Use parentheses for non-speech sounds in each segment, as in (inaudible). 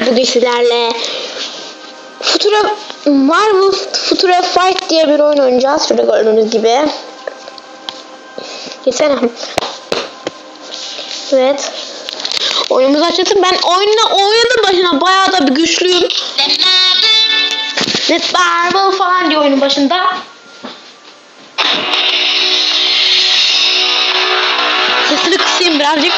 arkadaşlar bugün sizlerle Futura Marvel Futura Fight diye bir oyun oynayacağız. Şurada gördüğünüz gibi. Geçsene. Evet. Oyunumuz açılsın. Ben oyuna oynadım başına bayağı da bir güçlüyüm. Net Marvel falan diyor oyunun başında. Sesini kısayım birazcık.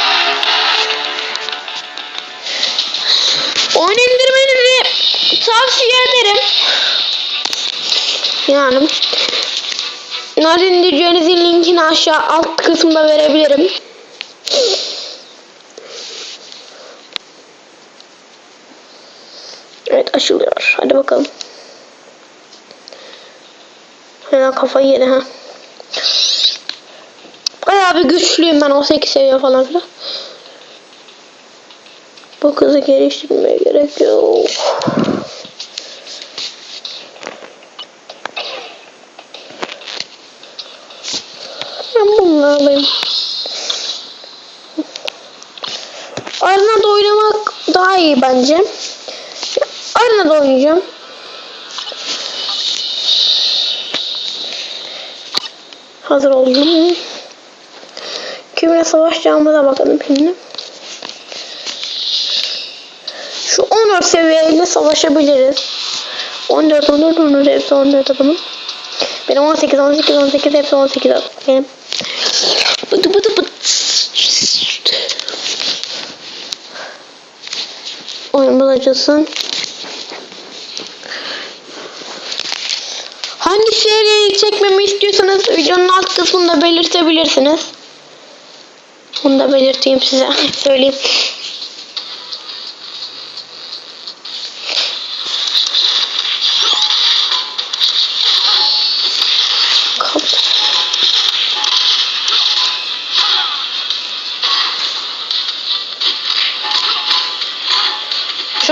Tavsiye ederim. Yani nasıl indireceğinizin linkini aşağı alt kısımda verebilirim. Evet açılıyor. Hadi bakalım. Hemen kafayı yedi ha. Bayağı bir güçlüyüm ben 18 seviye falan filan. Bu kızı geliştirmeye gerek yok. Ben bunu alayım. Arenada oynamak daha iyi bence. Arenada oynayacağım. Hazır oldum. Kimle savaşacağımıza bakalım şimdi. Şu 14 seviyeyle savaşabiliriz. 14, 14, 14 hepsi 14 adamın. Benim 18, 18, 18 hepsi 18 adam. Benim. Bıdı bıdı bıdı. Oyunumuz açılsın. Hangi seriyi çekmemi istiyorsanız videonun alt kısmında belirtebilirsiniz. Bunu da belirteyim size. (laughs) Söyleyeyim.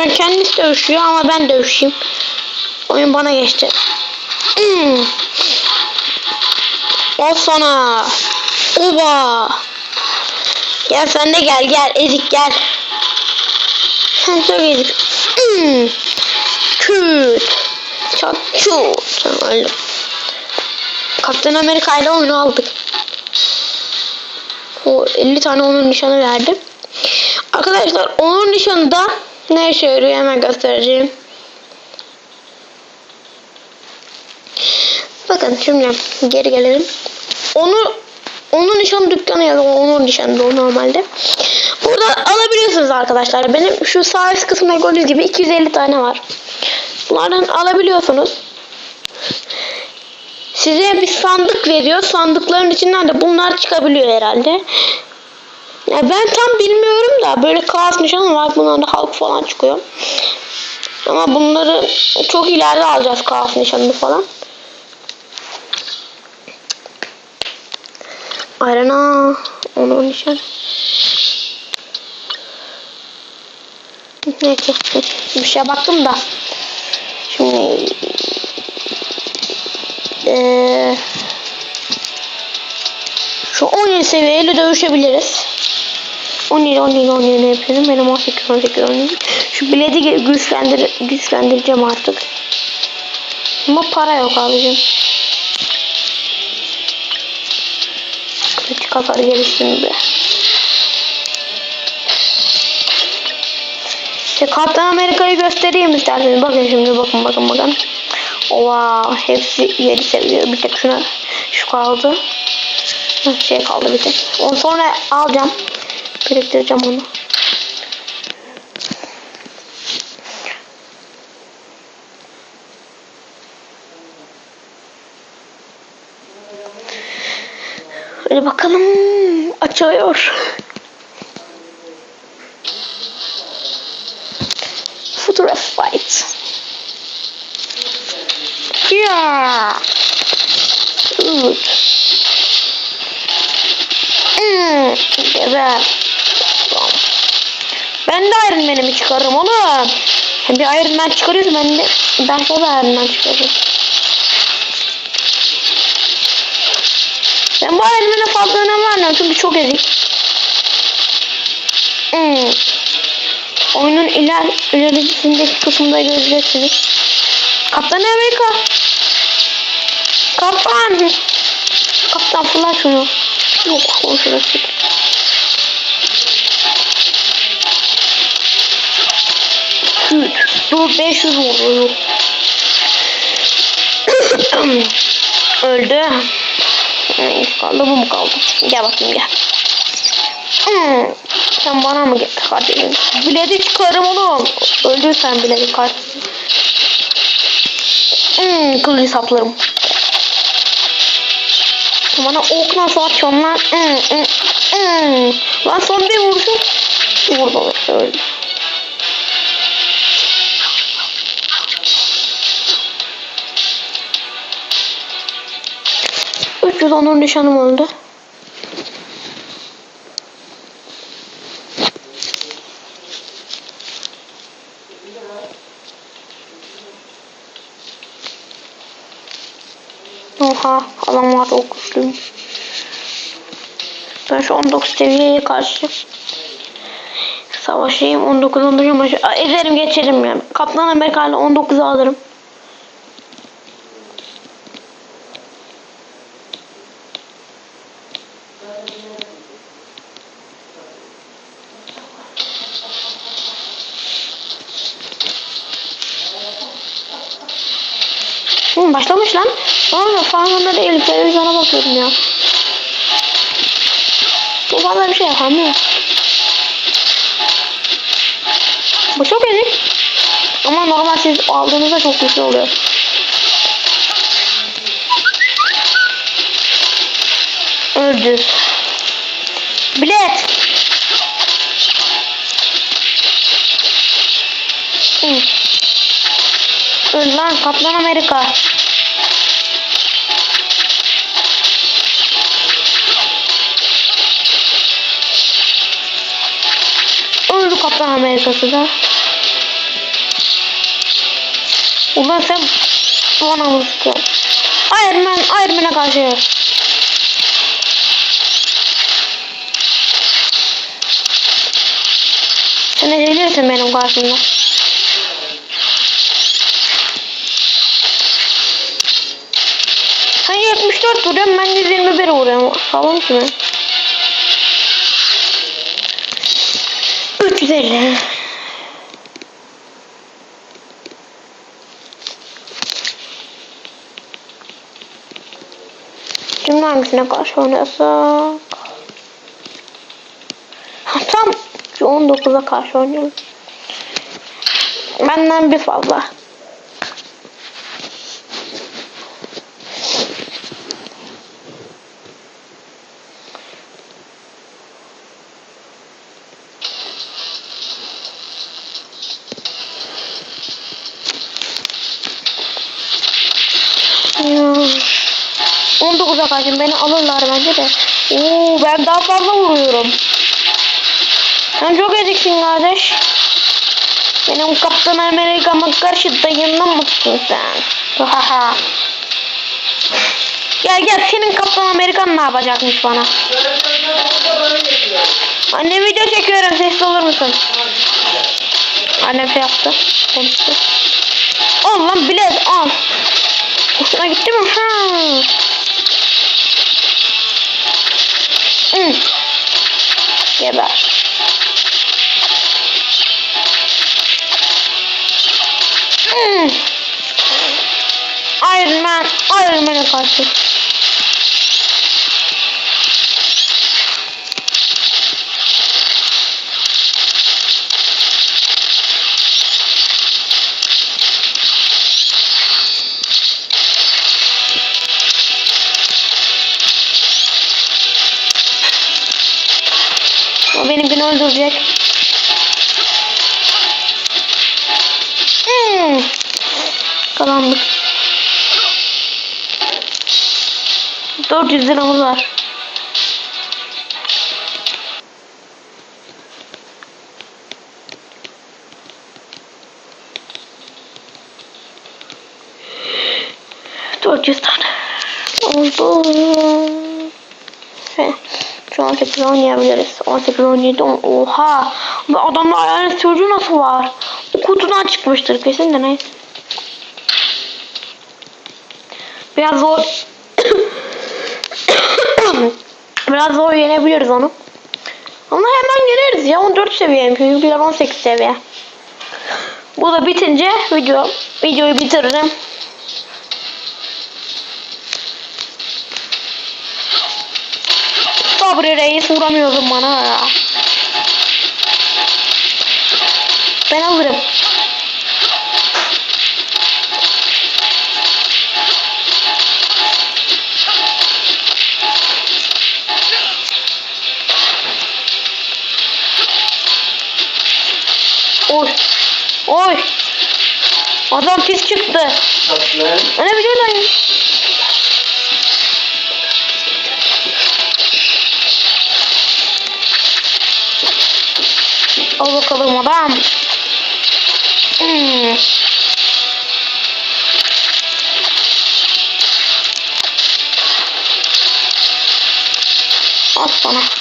Şu an kendisi dövüşüyor ama ben dövüşeyim. Oyun bana geçti. Hmm. Al sana. Oba. Gel sen de gel gel ezik gel. Sen çok ezik. Hmm. Küt. Küt. Tamam öldüm. Kaptan Amerika ile oyunu aldık. O 50 tane onun nişanı verdim. Arkadaşlar onun nişanı da ne işe yarıyor hemen göstereceğim. Bakın şimdi geri gelelim. Onu onun nişan dükkanı ya da onun nişanı o normalde. Burada alabiliyorsunuz arkadaşlar. Benim şu sağ üst kısımda gördüğünüz gibi 250 tane var. Bunlardan alabiliyorsunuz. Size bir sandık veriyor. Sandıkların içinden de bunlar çıkabiliyor herhalde. Ya ben tam bilmiyorum da böyle kaos nişanı var. Bunlarda halk falan çıkıyor. Ama bunları çok ileride alacağız kaos nişanını falan. Arena onun nişan. Neyse bir şeye baktım da. Şimdi eee şu 17 seviyeyle dövüşebiliriz. 17 17 17 yapıyorum. Benim 18 18 17. Şu bileti güçlendir güçlendireceğim artık. Ama para yok abicim. Kritik hasar gelişsin be. İşte Kaptan Amerika'yı göstereyim isterseniz. Bakın şimdi bakın bakın bakın. Ova hepsi 7 seviyor. Bir tek şuna şu kaldı. Şey kaldı bir tek. Onu sonra alacağım. Biriktireceğim onu. Hadi bakalım açılıyor. Future Fight. Yeah. Good. Hmm. Geber. Ben de Iron Man'imi çıkarırım oğlum. Bir Iron Man çıkarıyorsun ben de ben de Iron Man çıkarırım. Ben bu Iron Man'e fazla önem vermiyorum çünkü çok ezik. Hmm. Oyunun iler, ilerisindeki kısımda göreceksiniz. Kaptan Amerika. Kaptan. Kaptan fırlat şunu. Yok o şurası. Dur 500 vuruyor. Öldü. Kaldı bu mu kaldı? Gel bakayım gel. Hmm, Sen bana mı gel kardeşim? Bileti çıkarım oğlum. Öldürsen bileti kaç. Hmm, kılıcı saplarım. Bana ok nasıl atıyorsun lan? Hmm, hmm, hmm. Lan son bir vuruşum. Vurdum öldü. Onur nişanım öldü. Oha adam var çok güçlüymüş. Ben şu 19 seviyeye karşı savaşayım 19 olacağım. Ederim geçerim yani. Kaptan Amerika ile 19'u alırım. Hı, başlamış lan. Aa, farkında değilim. Televizyona bakıyordum ya. Bu fazla bir şey yapamıyor. Bu çok ezik. Ama normal siz aldığınızda çok güçlü oluyor. Öldü. Bilet. Öl lan Kaptan Amerika. Kaptan Amerika'sı da. Ulan sen bana sıkıyorsun? Iron Man, Iron Man'e karşı. Sen ezilirsin benim karşımda. Sen 74 vuruyorsun ben de 21 vuruyorum. Salon ki ben. 350. Şimdi hangisine karşı oynasak? Tam şu 19'a karşı oynayalım. Benden bir fazla. Ya. 19'a karşı beni alırlar bence de. Oo ben daha fazla vuruyorum. Sen çok eziksin kardeş. Benim Kaptan Amerika'ma karşı dayanamazsın sen. Haha. (laughs) gel gel senin Kaptan Amerikan ne yapacakmış bana? Anne video çekiyorum sesli olur musun? Annem şey yaptı. Konuştu. Al lan bilet al. Hoşuna gitti mi? Ha. Hmm. Geber. Hmm. Iron Man, Iron Man'e karşı. 400 liramız var. Dört yüz. Oldu. Şu an 18 oynayabiliriz. 18 17 on- oha. Bu adamda hayalet çocuğu nasıl var? O kutudan çıkmıştır kesin de neyse. Biraz zor. (clears throat) Biraz zor yenebiliriz onu. Ama hemen yeneriz ya. 14 seviyeyim. Bizimkiler 18 seviye. Bu da bitince video videoyu bitiririm. Sabri reis vuramıyordun bana ya. Ben alırım. Adam pis çıktı. Tatlı. Öyle biliyorum. Al bakalım adam. Hmm. Al sana.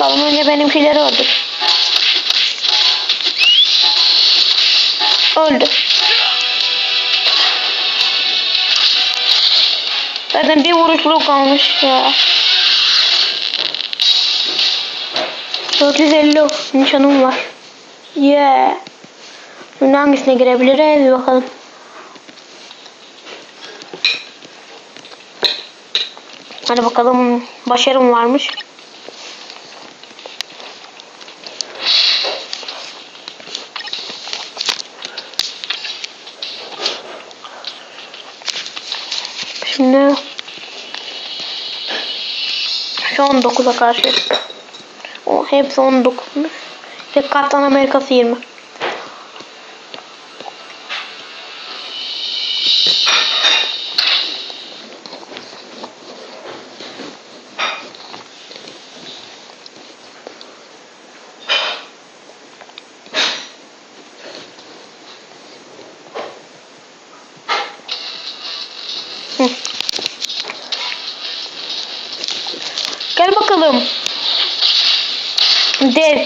Bakalım önce benimkileri öldür. Öldü. Zaten bir vuruşluk kalmış ya. 450 nişanım var. Yeah. Şimdi hangisine girebiliriz bir bakalım. Hadi bakalım başarım varmış. Şimdi şu 19'a karşı o hepsi 19'muş. Tek Kaptan Amerikası 20.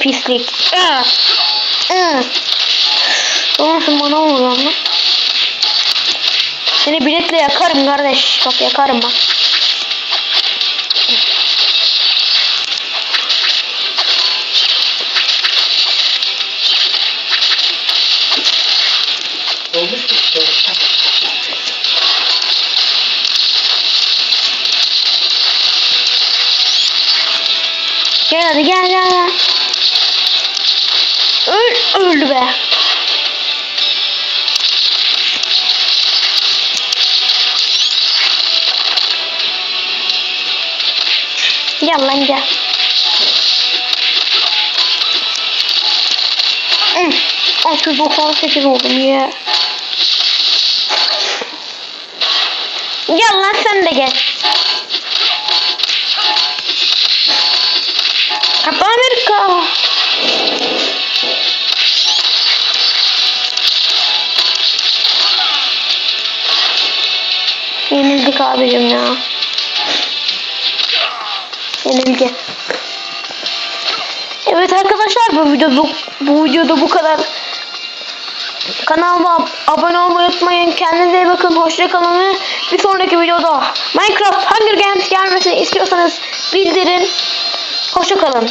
pislik. Sen bana vuruyorsun lan. Seni biletle yakarım kardeş. Bak yakarım bak. Gel lan gel. Hı, 698 oldum ya. Gel lan sen de gel. Kaptan Amerika. Yenildik abicim ya. Yenildi. Evet arkadaşlar bu videoda bu videoda bu kadar. Kanalıma abone olmayı unutmayın. Kendinize iyi bakın. Hoşça kalın ve bir sonraki videoda Minecraft Hunger Games gelmesini istiyorsanız bildirin. Hoşça kalın.